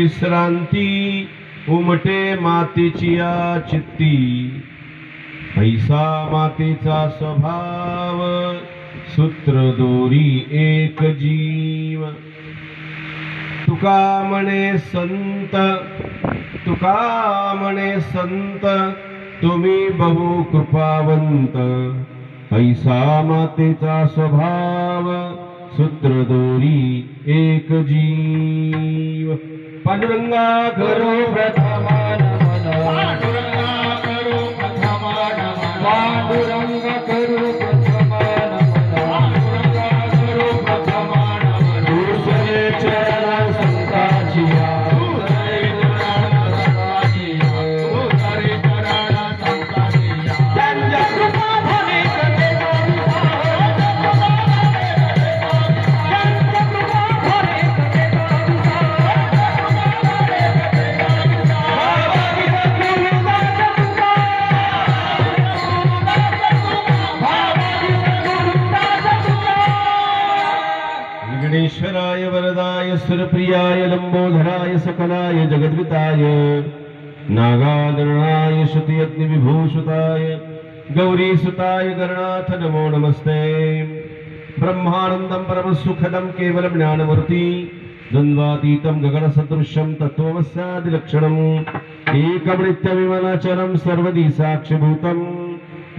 विश्रांती उमटे मातेची या चित्ती ऐसा मातेचा स्वभाव सूत्र दोरी एक जीव. तुका म्हणे संत तुका म्हणे संत तुम्ही बहु कृपावंत. ऐसा मातेचा स्वभाव सूत्र दोरी एक जीव. पांडुरंगा करो प्रथमा सकलाय जगद्विताय नागादरणाय श्रुतियज्ञविभूषुताय गौरीसुताय गणाथ नमो नमस्ते। ब्रह्मानन्दं परमसुखदं केवलं ज्ञानमूर्ति द्वन्द्वातीतं गगनसदृशं तत्त्वमस्यादिलक्षणम् एकमृत्यविमनचरं सर्वदी साक्षिभूतम्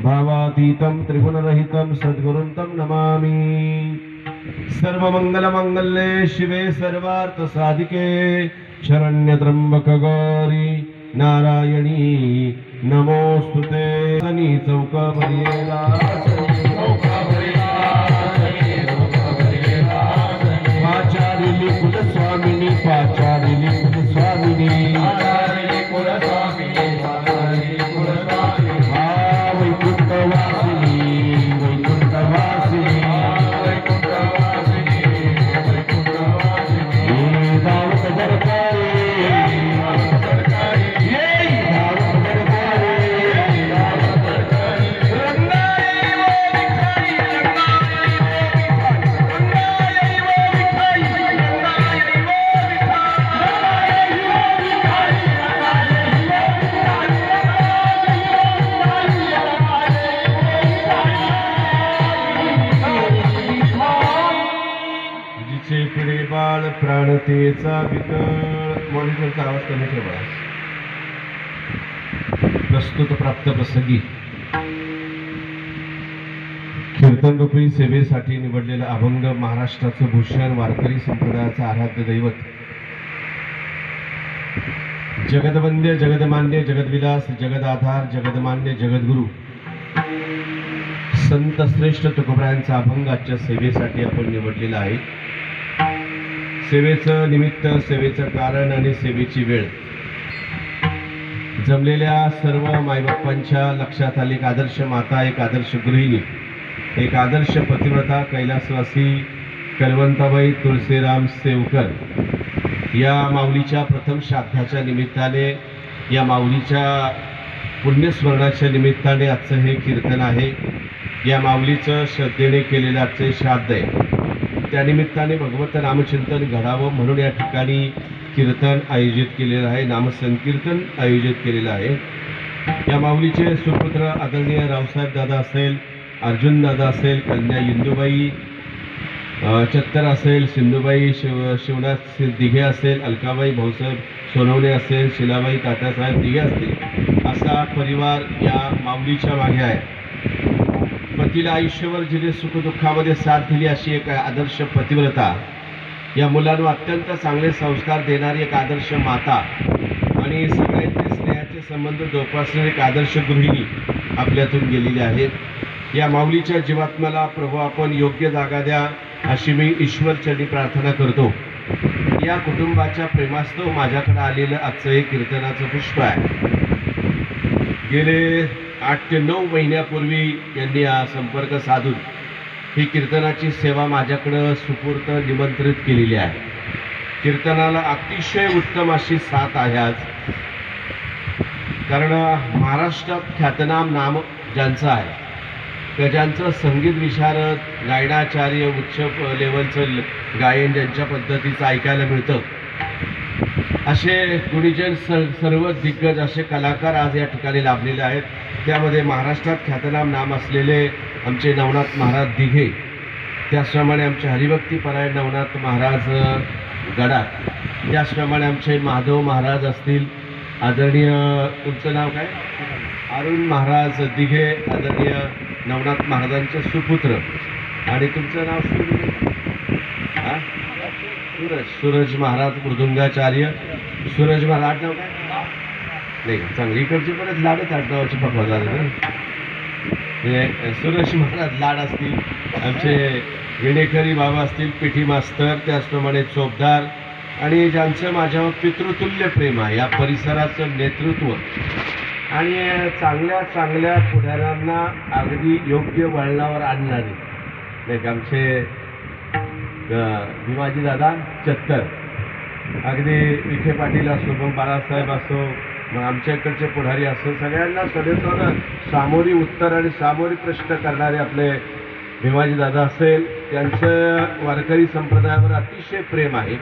भावातीतं त्रिगुणरहितं सद्गुरुं तं नमामि। सर्वमङ्गलमङ्गल्ये शिवे सर्वार्थसाधिके शरण्यत्र्यम्बक गौरी नारायणी नमोऽस्तु ते। सनी चौकापर्येला प्राणतेचा विकळ मॉनिटरचा आवाज कमी ठेवा. प्रस्तुत प्राप्त प्रसंगी. कीर्तन रूपी सेवेसाठी निवडलेला अभंग महाराष्ट्राचं भूषण वारकरी संप्रदायाचा आराध्य दैवत. जगदवंद्य जगदमान्य जगदविलास जगदाधार जगदमान्य जगद्गुरु. संत श्रेष्ठ तुकोबरायांचा अभंग आजच्या सेवेसाठी आपण निवडलेला आहे. सेवेचं निमित्त सेवेचं कारण आणि सेवेची वेळ. जमलेल्या सर्व मायबापांच्या लक्षात आली एक आदर्श माता एक आदर्श गृहिणी एक आदर्श पतिव्रता कैलासवासी कलवंताबाई तुळशीराम सेवकर. या माऊलीच्या प्रथम श्राद्धाच्या निमित्ताने या माऊलीच्या पुण्यस्मरणाच्या निमित्ताने आजचं हे कीर्तन आहे. या माऊलीचं श्रद्धेने केलेलं आजचं श्राद्ध आहे. त्यानिमित्ताने भगवत नामचिंतन घडावं म्हणून या ठिकाणी कीर्तन आयोजित केलेलं आहे नामसंकीर्तन आयोजित केलेलं आहे. या माऊलीचे सुपुत्र आदरणीय रावसाहेब दादा असेल अर्जुन दादा असेल कन्या इंदुबाई चत्तर असेल सिंधुबाई शिव शिवनाथ दिघे असेल अलकाबाई भाऊसाहेब सोनवणे असेल शिलाबाई तात्यासाहेब दिघे असतील. असा परिवार या माऊलीच्या मागे आहे. पतीला आयुष्यभर जिने सुखदुःखामध्ये साथ दिली अशी एक आदर्श पतिव्रता. या मुलांवर अत्यंत चांगले संस्कार देणारी एक आदर्श माता आणि सगळ्यांचे स्नेहाचे संबंध जोपासणारी एक आदर्श गृहिणी आपल्यातून गेलेली आहे. या माऊलीच्या जीवात्म्याला प्रभू आपण योग्य जागा द्या अशी मी ईश्वरचरणी प्रार्थना करतो. या कुटुंबाच्या प्रेमास्तव माझ्याकडे आलेलं आजचं हे कीर्तनाचं पुष्प आहे. गेले आठ ते नऊ महिन्यापूर्वी यांनी संपर्क साधून ही कीर्तनाची सेवा माझ्याकडं सुपूर्त निमंत्रित केलेली आहे. कीर्तनाला अतिशय उत्तम अशी साथ आहे आज. कारण महाराष्ट्रात ख्यातनाम नाम ज्यांचं आहे तर ज्यांचं संगीत विशारद गायनाचार्य उच्च लेवलचं गायन ज्यांच्या पद्धतीचं ऐकायला मिळतं असे गुणीजन स सर्व दिग्गज असे कलाकार आज या ठिकाणी लाभलेले आहेत. त्यामध्ये महाराष्ट्रात ख्यातनाम नाम असलेले आमचे नवनाथ महाराज दिघे त्याचप्रमाणे आमचे हरिभक्तीपरायण नवनाथ महाराज गडा त्याचप्रमाणे आमचे माधव महाराज असतील. आदरणीय तुमचं नाव काय? अरुण महाराज दिघे आदरणीय नवनाथ महाराजांचे सुपुत्र. आणि तुमचं नाव सूर्य सूरज. सूरज महाराज मृदुंगाचार्य. सूरज महाराज नाव काय? नाही चांगली इकडची परत लाडच आडनावाची पकवा झालं हे सूरज महाराज लाड असतील. आमचे विणेकरी बाबा असतील पिठी मास्तर त्याचप्रमाणे चोपदार. आणि ज्यांचं माझ्यावर पितृतुल्य प्रेम आहे या परिसराचं नेतृत्व. आणि चांगल्या चांगल्या पुढाऱ्यांना अगदी योग्य वळणावर आणणारे. नाही आमचे भीमाजी दादा चत्तर. अगदी विखे पाटील असो मग बाळासाहेब असो मग आमच्या इकडचे पुढारी असो सगळ्यांना सडेतोनं सामोरी उत्तर आणि सामोरी प्रश्न करणारे आपले भीमाजी दादा असेल. त्यांचं वारकरी संप्रदायावर अतिशय प्रेम आहे.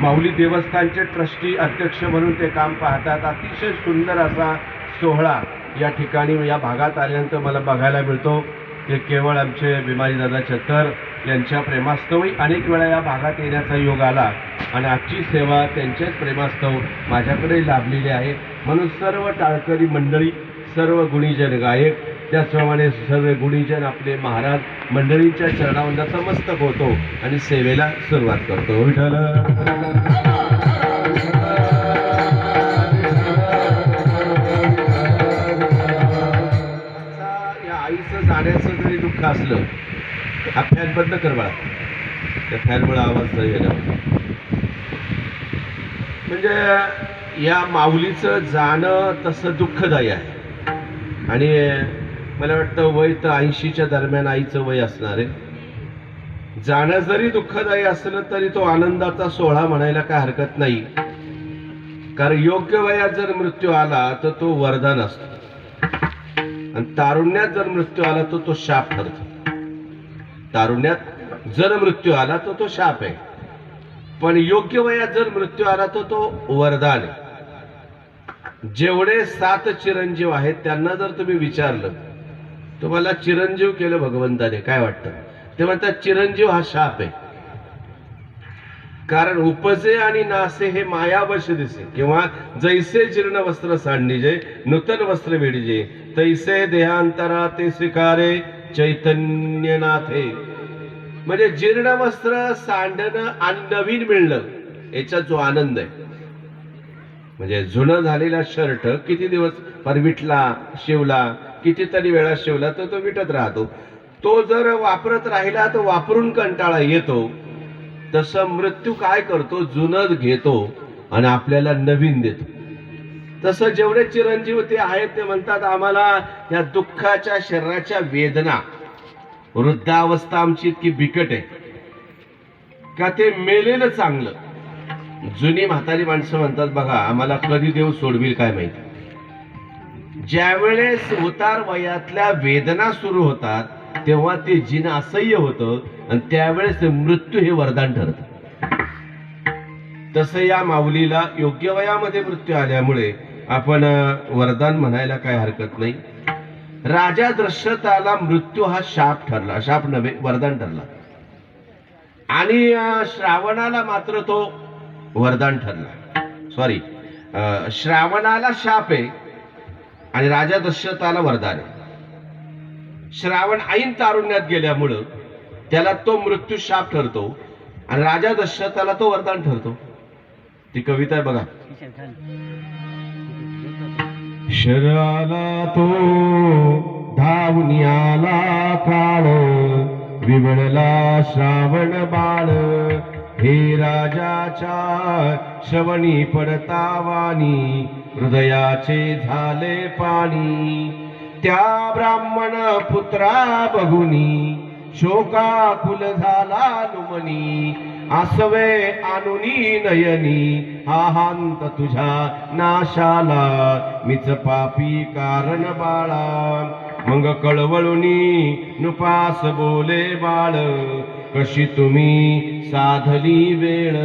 माऊली देवस्थानचे ट्रस्टी अध्यक्ष म्हणून ते काम पाहतात. अतिशय सुंदर असा सोहळा या ठिकाणी या भागात आल्यानंतर मला बघायला मिळतो. ते केवळ आमचे भीमाजीदादा चत्तर. यांच्या प्रेमास्तवही अनेक वेळा या भागात येण्याचा योग आला. आणि आजची सेवा त्यांच्याच प्रेमास्तव माझ्याकडे लाभलेली आहे. म्हणून सर्व टाळकरी मंडळी सर्व गुणीजन गायक त्याचप्रमाणे सर्व गुणीजन आपले महाराज मंडळींच्या चरणावर नतमस्तक होतो आणि सेवेला सुरुवात करतो. विठ्ठल. आता या आईचं जाण्याचं जरी दुःख असलं हा फॅन बंद कर बाळा. त्या फॅनमुळे आवाज नाही येणार. म्हणजे या माऊलीचं जाणं तसं दुःखदायी आहे. आणि मला वाटतं वय तर ऐंशीच्या दरम्यान आईचं वय असणार आहे. जाणं जरी दुःखदायी असलं तरी तो आनंदाचा सोहळा म्हणायला काय हरकत नाही. कारण योग्य वयात जर मृत्यू आला तर तो वरदान असतो. आणि तारुण्यात जर मृत्यू आला तर तो शाप ठरतो. तारुण्यात जर मृत्यू आला तर तो शाप आहे. पण योग्य वयात जर मृत्यू आला तर तो वरदान आहे. जेवढे सात चिरंजीव आहेत त्यांना जर तुम्ही विचारलं तुम्हाला चिरंजीव केलं भगवंताने काय वाटतं? ते म्हणतात चिरंजीव हा शाप आहे. कारण उपजे आणि नासे हे मायावश दिसे. किंवा जैसे जीर्ण वस्त्र सांडणीजे नूतन वस्त्र वेडीजे तैसे देहांतरा ते स्वीकारे. चैतन्यनाथे. म्हणजे जीर्ण वस्त्र सांडणं आणि नवीन मिळणं याचा जो आनंद आहे. म्हणजे जुनं झालेला शर्ट किती दिवस परविटला शिवला कितीतरी वेळा शिवला तर तो विटत राहतो. तो जर वापरत राहिला तर वापरून कंटाळा येतो. तसं मृत्यू काय करतो? जुनं घेतो आणि आपल्याला नवीन देतो. तसं जेवढे चिरंजीव ते आहेत ते म्हणतात आम्हाला या दुःखाच्या शरीराच्या वेदना. वृद्धावस्था आमची इतकी बिकट आहे. का ते मेलेलं चांगलं? जुनी म्हातारी माणसं म्हणतात बघा आम्हाला कधी देव सोडविल काय माहिती? ज्यावेळेस उतार वयातल्या वेदना सुरू होतात तेव्हा ते जिन असह्य होतं आणि त्यावेळेस मृत्यू हे वरदान ठरत. तसं या माऊलीला योग्य वयामध्ये मृत्यू आल्यामुळे आपण वरदान म्हणायला काय हरकत नाही. राजा दशरथाला मृत्यू हा शाप ठरला शाप नव्हे वरदान ठरला. आणि श्रावणाला मात्र तो वरदान ठरला. सॉरी श्रावणाला शाप आहे आणि राजा दशरथाला वरदान आहे. श्रावण ऐन तारुण्यात गेल्यामुळं त्याला तो मृत्यू शाप ठरतो आणि राजा दशरथाला तो वरदान ठरतो. ती कविता आहे बघा. शराला तो धावून आला काळ विवळला श्रावण बाळ. हे राजाच्या श्रवणी पडतावानी हृदयाचे झाले पाणी. त्या ब्राह्मण पुत्रा बघुनी शोकाकुल झाला लुमनी. आसवे आनुनी नयनी हा हांत तुझ्या नाशाला. मीच पापी कारण बाळा. मग कळवळुनी नुपास बोले बाळ कशी तुम्ही साधली वेळ.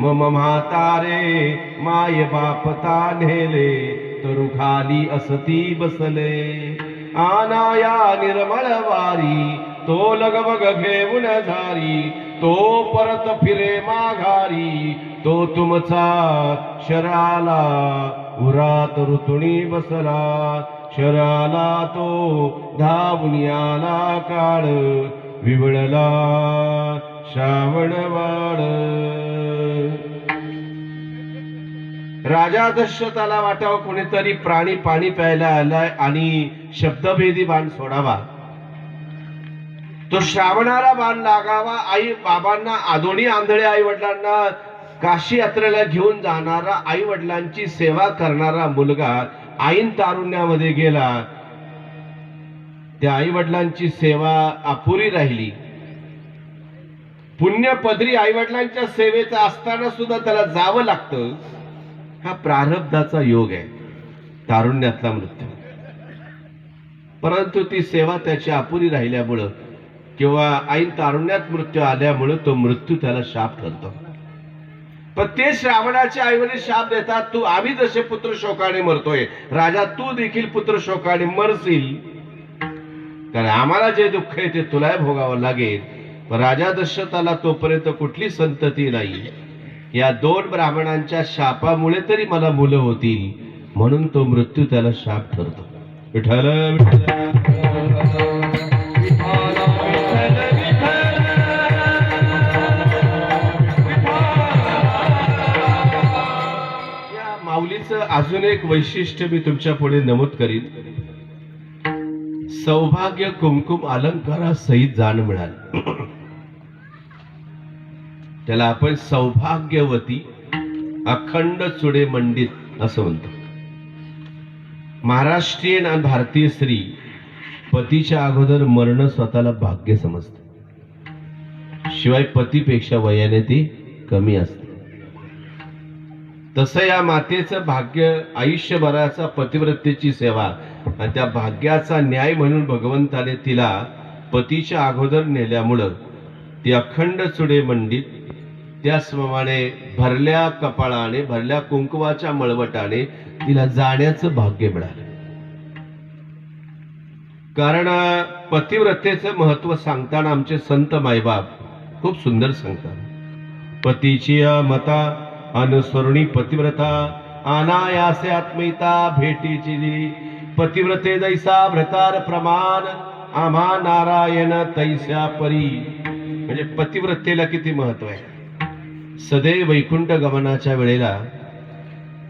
मम म्हातारे माय बापता नेले तरु खाली असती बसले. आनाया निर्मळ वारी तो लगबग घेऊन झारी तो परत फिरे माघारी तो तुमचा शराला उरात ऋतुणी बसला. शराला तो धावुनियाला काळ विवळला श्रावणवाड राजा दशरथाला वाटावं कोणीतरी प्राणी पाणी प्यायला आलाय आणि शब्दभेदी बाण सोडावा. तो श्रावणाला बाण लागावा आई बाबांना आधोनी आंधळे आई वडिलांना काशी यात्रेला घेऊन जाणारा आई वडिलांची सेवा करणारा मुलगा आईन तारुण्यामध्ये गेला. त्या आई वडिलांची सेवा अपुरी राहिली. पुण्य पदरी आई वडिलांच्या सेवेचं असताना सुद्धा त्याला जावं लागतं. हा प्रारब्धाचा योग आहे. तारुण्यातला मृत्यू. परंतु ती सेवा त्याची अपुरी राहिल्यामुळं किंवा ऐन तारुण्यात मृत्यू आल्यामुळं तो मृत्यू त्याला शाप ठरतो. पण ते श्रावणाचे आईवडील शाप देतात तू आम्ही जसे पुत्र शोकाने मरतोय राजा तू देखील पुत्र शोकाने मरशील. कारण आम्हाला जे दुःख आहे ते तुला भोगावं लागेल पण राजा दशरथाला तोपर्यंत कुठली संतती नाही. या दोन ब्राह्मणांच्या शापामुळे तरी मला मुलं होतील म्हणून तो मृत्यू त्याला शाप ठरतो. विठ्ठल विठ्ठल. या अजून एक वैशिष्ट्य मी तुमच्यापुढे नमूद करीन. सौभाग्य कुमकुम अलंकारा सहित जाण मिळाल. त्याला आपण सौभाग्यवती अखंड चुडे मंडित असं म्हणतो. महाराष्ट्रीयन आणि भारतीय स्त्री पतीच्या अगोदर मरण स्वतःला भाग्य समजते. शिवाय पतीपेक्षा वयाने ती कमी असते. तसं या मातेचं भाग्य आयुष्यभराचा पतिव्रतेची सेवा आणि त्या भाग्याचा न्याय म्हणून भगवंताने तिला पतीच्या अगोदर नेल्यामुळं ती अखंड चुडे मंडित त्याचप्रमाणे भरल्या कपाळाने भरल्या कुंकवाच्या मळवटाने तिला जाण्याचं भाग्य मिळालं. कारण पतिव्रतेचं महत्त्व सांगताना आमचे संत मायबाप खूप सुंदर सांगतात. पतीची मता अनुसरणी पतिव्रता अनायासे आत्मयिता भेटीची दिली पतिव्रते दैसा व्रतार प्रमाण आम्हा नारायण तैस्या परी म्हणजे पतिव्रतेला किती महत्त्व आहे सदैव वैकुंठ गमनाच्या वेळेला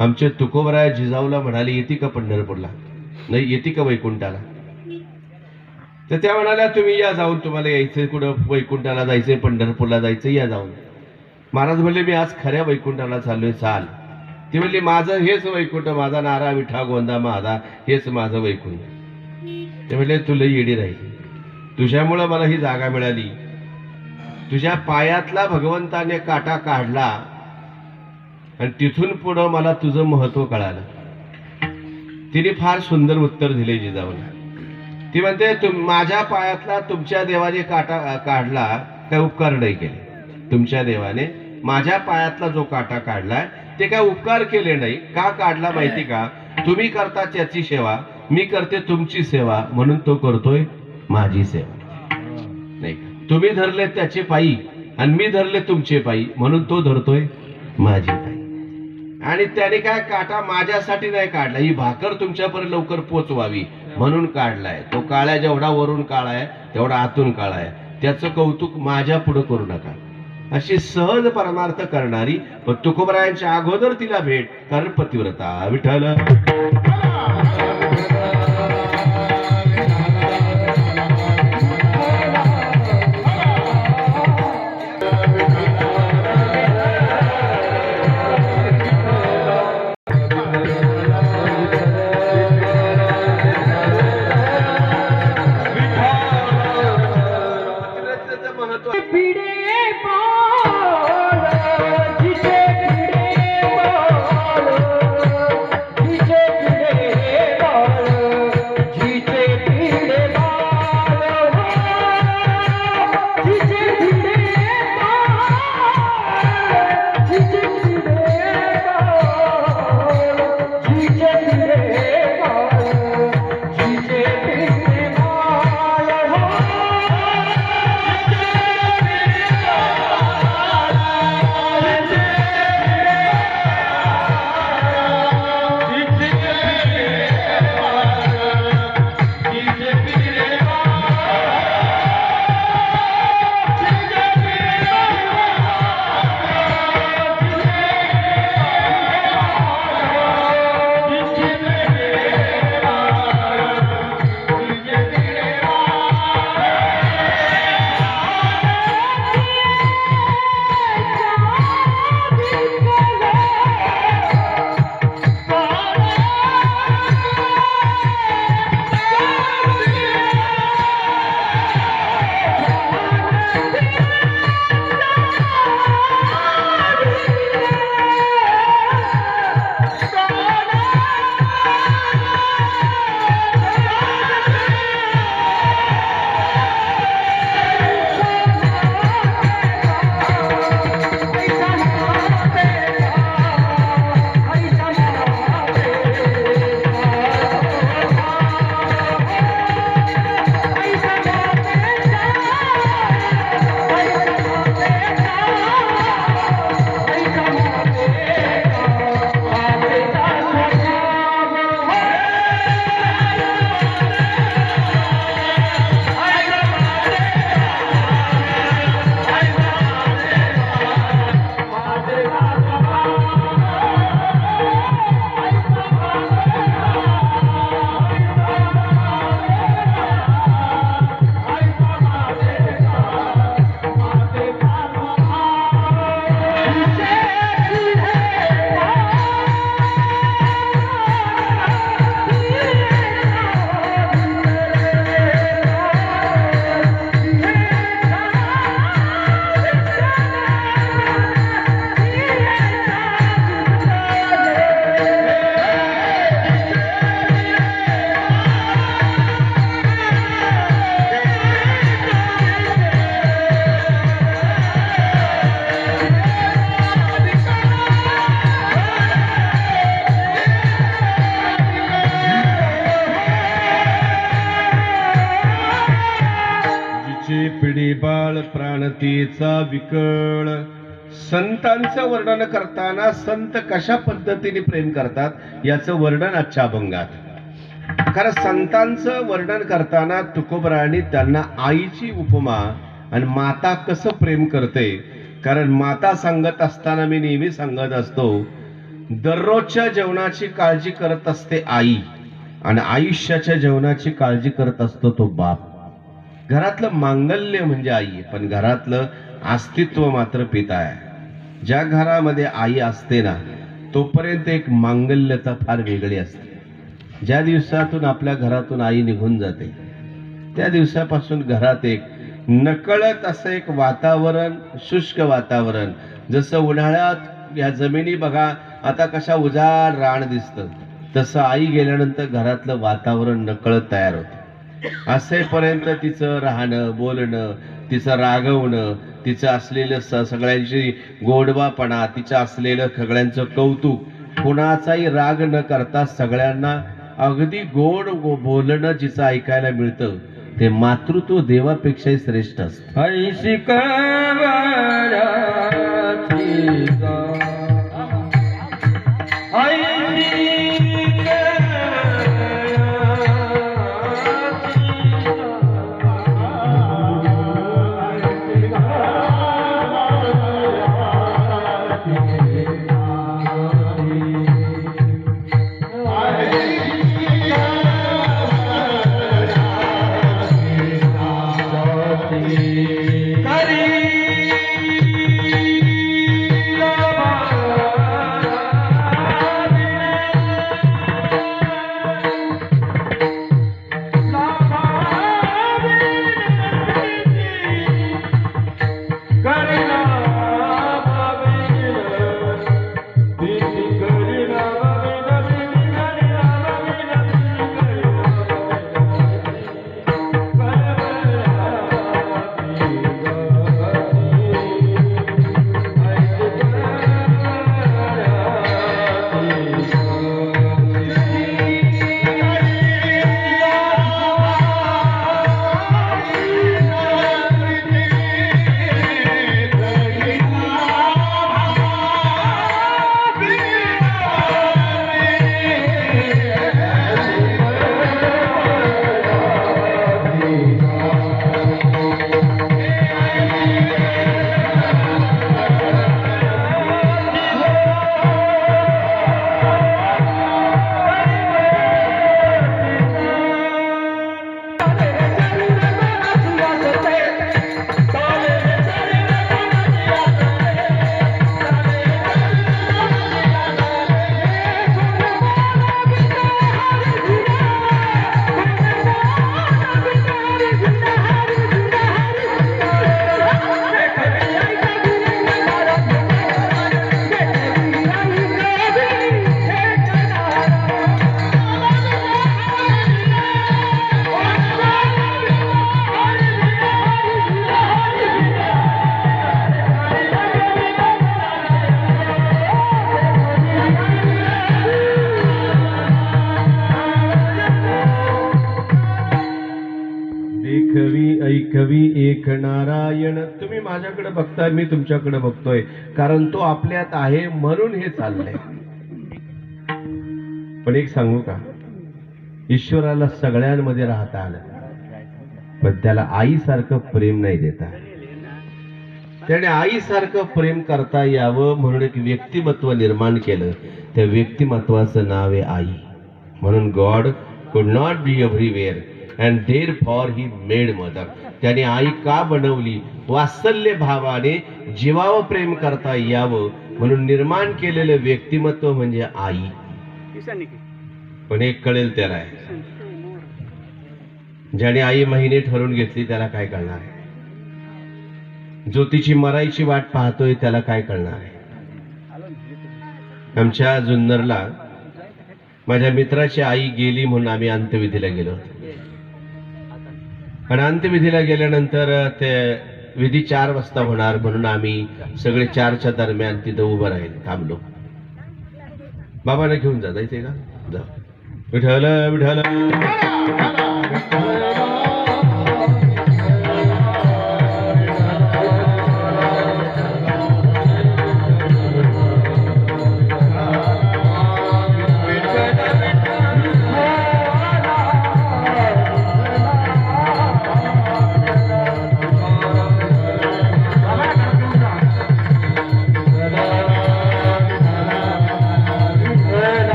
आमचे तुकोबराय जिजाऊला म्हणाले येते का पंढरपूरला नाही येते का वैकुंठाला तर त्या म्हणाल्या तुम्ही या जाऊन तुम्हाला यायचंय कुठं वैकुंठाला जायचंय पंढरपूरला जायचं या जाऊन महाराज म्हणले मी आज खऱ्या वैकुंठाला चाललोय चाल. ती म्हणली माझं हेच वैकुंठ माझा नारा विठा गोंदा माझा हेच माझं वैकुंठ. ते म्हणले तुला येडी राहील. तुझ्यामुळं मला ही जागा मिळाली. तुझ्या पायातला भगवंताने काटा काढला आणि तिथून पुढं मला तुझं महत्त्व कळालं. तिने फार सुंदर उत्तर दिले जिजाऊला. ती म्हणते तुम माझ्या पायातला तुमच्या देवाने काटा काढला काय उपकार नाही केले. तुमच्या देवाने माझ्या पायातला जो काटा काढलाय ते काय उपकार केले नाही? का काढला माहिती का? तुम्ही करता त्याची सेवा मी करते तुमची सेवा म्हणून तो करतोय माझी सेवा. नाही तुम्ही धरले त्याचे पायी आणि मी धरले तुमचे पायी म्हणून तो धरतोय माझी पायी. आणि त्याने काय काटा माझ्यासाठी नाही काढला? ही भाकर तुमच्यापर्यंत लवकर पोचवावी म्हणून काढलाय. तो काळ्या जेवढा वरून काळा आहे तेवढा आतून काळा आहे. त्याचं कौतुक माझ्या पुढे करू नका. अशी सहज परमार्थ करणारी पण तुकोबरायांच्या अगोदर तिला भेट कारण पतिव्रता विठ्ठल. संतांचं वर्णन करताना संत कशा पद्धतीने प्रेम करतात याचं वर्णन आजच्या अभंगात. कारण संतांचं वर्णन करताना तुकोबरायांनी त्यांना आईची उपमा आणि माता कसं प्रेम करते कारण माता सांगत असताना मी नेहमी सांगत असतो दररोजच्या जेवणाची काळजी करत असते आई आणि आयुष्याच्या जेवणाची काळजी करत असतो तो बाप. घरातलं मांगल्य म्हणजे आई पण घरातलं अस्तित्व मात्र पिता आहे. ज्या घरामध्ये आई असते ना तोपर्यंत एक मांगल्यता फार वेगळी असते. ज्या दिवसातून आपल्या घरातून आई निघून जाते त्या दिवसापासून घरात एक नकळत असं एक वातावरण शुष्क वातावरण जसं उन्हाळ्यात या जमिनी बघा आता कशा उजाड रान दिसतं तसं आई गेल्यानंतर घरातलं वातावरण नकळत तयार होतं. असेपर्यंत तिचं राहणं बोलणं तिचं रागवणं तिचं असलेलं स सगळ्यांची गोडवापणा तिचं असलेलं सगळ्यांचं कौतुक कुणाचाही राग न करता सगळ्यांना अगदी गोड गो- बोलणं जिचं ऐकायला मिळतं ते मातृत्व देवापेक्षाही श्रेष्ठ असतं. बघता मी तुमच्याकडे बघतोय. कारण तो आपल्यात आहे म्हणून हे चाललंय. पण एक सांगू का? ईश्वराला सगळ्यांमध्ये राहता आलं. पण त्याला आईसारखं प्रेम नाही देता. त्याने आईसारखं प्रेम करता यावं म्हणून एक व्यक्तिमत्व निर्माण केलं. त्या व्यक्तिमत्वाचं नाव आहे आई. म्हणून God could not be everywhere and therefore he made mother त्याने आई का बनवली? वात्सल्य भावाने जीवावर प्रेम करता यावं म्हणून निर्माण केलेलं व्यक्तिमत्व म्हणजे आई. पण एक कळेल त्याला. आहे ज्याने आई महिने ठरवून घेतली त्याला काय कळणार आहे? जो तिची मरायची वाट पाहतोय त्याला काय कळणार आहे? आमच्या जुन्नरला माझ्या मित्राची आई गेली म्हणून आम्ही अंत्यविधीला गेलो होतो. आणि अंत्यविधीला गेल्यानंतर ते विधी चार वाजता होणार म्हणून आम्ही सगळे चारच्या दरम्यान तिथं उभं राहील थांबलो. बाबांना घेऊन जा जायचंय का? जा. विठ्ठल विठ्ठल.